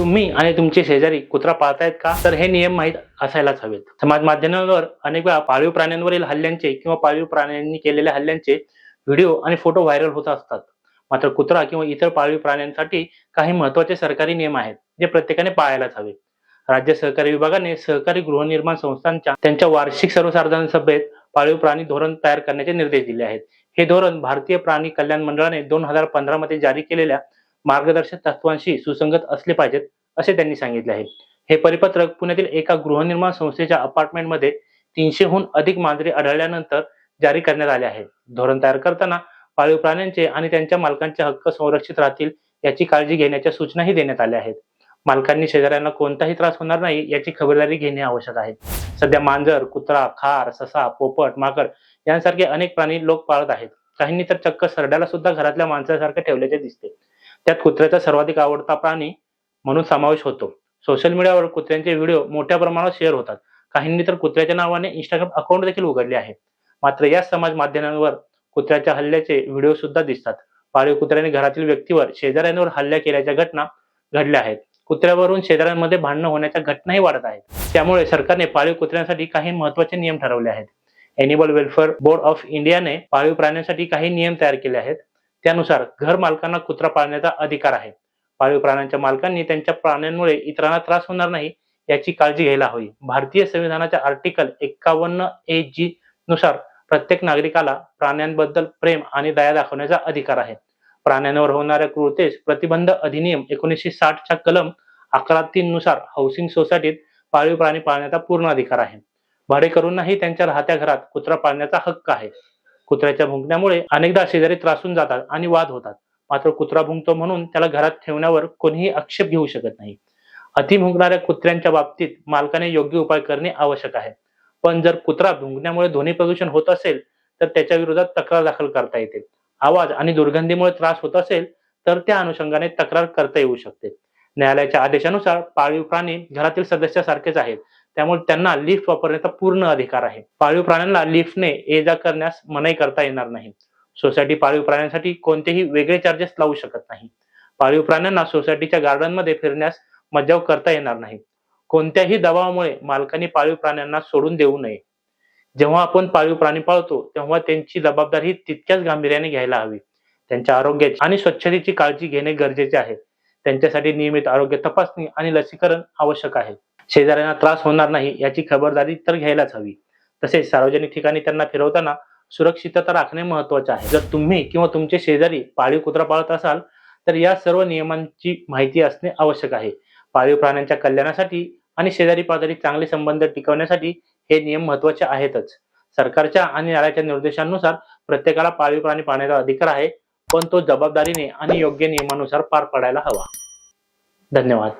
तुम्ही आणि तुमचे शेजारी कुत्रा पाळतायत का? तर हे नियम माहीत असायलाच हवेत. समाज माध्यमांवर अनेक वेळा पाळीव प्राण्यांवरील हल्ल्यांचे किंवा पाळीव प्राण्यांनी केलेल्या हल्ल्यांचे व्हिडिओ आणि फोटो व्हायरल होत असतात. मात्र कुत्रा किंवा इतर पाळीव प्राण्यांसाठी काही महत्त्वाचे सरकारी नियम आहेत जे प्रत्येकाने पाळायलाच हवे. राज्य सहकारी विभागाने सहकारी गृहनिर्माण संस्थांच्या त्यांच्या वार्षिक सर्वसाधारण सभेत पाळीव प्राणी धोरण तयार करण्याचे निर्देश दिले आहेत. हे धोरण भारतीय प्राणी कल्याण मंडळाने दोन हजार पंधरा मध्ये जारी केलेल्या मार्गदर्शक तत्वांशी सुसंगत असले पाहिजेत असे त्यांनी सांगितले आहे. हे परिपत्रक पुण्यातील एका गृहनिर्माण संस्थेच्या अपार्टमेंटमध्ये तीनशेहून अधिक मांजरी आढळल्यानंतर जारी करण्यात आले आहे. धोरण तयार करताना पाळीव प्राण्यांचे आणि त्यांच्या मालकांचे हक्क संरक्षित राहतील याची काळजी घेण्याच्या सूचनाही देण्यात आल्या आहेत. मालकांनी शेजाऱ्यांना कोणताही त्रास होणार नाही याची खबरदारी घेणे आवश्यक आहे. सध्या मांजर कुत्रा खार ससा पोपट माकड यांसारखे अनेक प्राणी लोक पाळत आहेत. काहींनी तर चक्क सरड्याला सुद्धा घरातल्या माणसासारखे ठेवल्याचे दिसते. त्यात कुत्र्याचा सर्वाधिक आवडता प्राणी म्हणून समावेश होतो. सोशल मीडियावर कुत्र्यांचे व्हिडिओ मोठ्या प्रमाणात शेअर होतात. काहींनी तर कुत्र्याच्या नावाने इंस्टाग्राम अकाउंट देखील उघडले आहे. मात्र या समाज माध्यमांवर कुत्र्याच्या हल्ल्याचे व्हिडिओ सुद्धा दिसतात. पाळीव कुत्र्याने घरातील व्यक्तीवर शेजाऱ्यांवर हल्ला केल्याच्या घटना घडल्या आहेत. कुत्र्यावरून शेजाऱ्यांमध्ये भांडणं होण्याच्या घटनाही वाढत आहेत. त्यामुळे सरकारने पाळीव कुत्र्यांसाठी काही महत्त्वाचे नियम ठरवले आहेत. एनिमल वेलफेअर बोर्ड ऑफ इंडियाने पाळीव प्राण्यांसाठी काही नियम तयार केले आहेत. त्यानुसार घर मालकांना कुत्रा पाळण्याचा अधिकार आहे. पाळीव प्राण्यांच्या मालकांनी त्यांच्या प्राण्यांमुळे इतरांना त्रास होणार नाही याची काळजी घ्यायला हवी. भारतीय संविधानाच्या आर्टिकल एक्कावन्न ए जी नुसार प्रत्येक नागरिकाला प्राण्यांबद्दल प्रेम आणि दया दाखवण्याचा अधिकार आहे. प्राण्यांवर होणाऱ्या कृतेस प्रतिबंध अधिनियम एकोणीसशे साठच्या कलम अकरा तीन नुसार हाऊसिंग सोसायटीत पाळीव प्राणी पाळण्याचा पूर्ण अधिकार आहे. भाडेकरूंनाही त्यांच्या राहत्या घरात कुत्रा पाळण्याचा हक्क आहे. कुत्र्याच्या भुंकण्यामुळे अनेकदा शेजारी त्रासून जातात आणि वाद होतात. मात्र कुत्रा भुंकतो म्हणून त्याला घरात ठेवण्यावर कोणीही आक्षेप घेऊ शकत नाही. अति भुंकणाऱ्या कुत्र्यांच्या बाबतीत मालकाने योग्य उपाय करणे आवश्यक आहे. पण जर कुत्रा भुंकण्यामुळे ध्वनी प्रदूषण होत असेल तर त्याच्या विरोधात तक्रार दाखल करता येते. आवाज आणि दुर्गंधीमुळे त्रास होत असेल तर त्या अनुषंगाने तक्रार करता येऊ शकते. न्यायालयाच्या आदेशानुसार पाळीव प्राणी घरातील सदस्यासारखेच आहेत. त्यामुळे त्यांना लिफ्ट वापरण्याचा पूर्ण अधिकार आहे. पाळीव प्राण्यांना लिफ्टने ये जा करण्यास मनाई करता येणार नाही. सोसायटी पाळीव प्राण्यांसाठी कोणतेही वेगळे चार्जेस लावू शकत नाही. पाळीव प्राण्यांना सोसायटीच्या गार्डनमध्ये फिरण्यास मज्जाव करता येणार नाही. कोणत्याही दबावामुळे मालकांनी पाळीव प्राण्यांना सोडून देऊ नये. जेव्हा आपण पाळीव प्राणी पाळतो तेव्हा त्यांची जबाबदारी तितक्याच गांभीर्याने घ्यायला हवी. त्यांच्या आरोग्याची आणि स्वच्छतेची काळजी घेणे गरजेचे आहे. त्यांच्यासाठी नियमित आरोग्य तपासणी आणि लसीकरण आवश्यक आहे. शेजाऱ्यांना त्रास होणार नाही याची खबरदारी तर घ्यायलाच हवी. तसेच सार्वजनिक ठिकाणी त्यांना फिरवताना सुरक्षितता राखणे महत्त्वाचे आहे. जर तुम्ही किंवा तुमचे शेजारी पाळीव कुत्रा पाळत असाल तर या सर्व नियमांची माहिती असणे आवश्यक आहे. पाळीव प्राण्यांच्या कल्याणासाठी आणि शेजारी पाजारी चांगले संबंध टिकवण्यासाठी हे नियम महत्त्वाचे आहेतच. सरकारच्या आणि न्यायालयाच्या निर्देशांनुसार प्रत्येकाला पाळीव प्राणी पाळण्याचा अधिकार आहे पण तो जबाबदारीने आणि योग्य नियमानुसार पार पडायला हवा. धन्यवाद.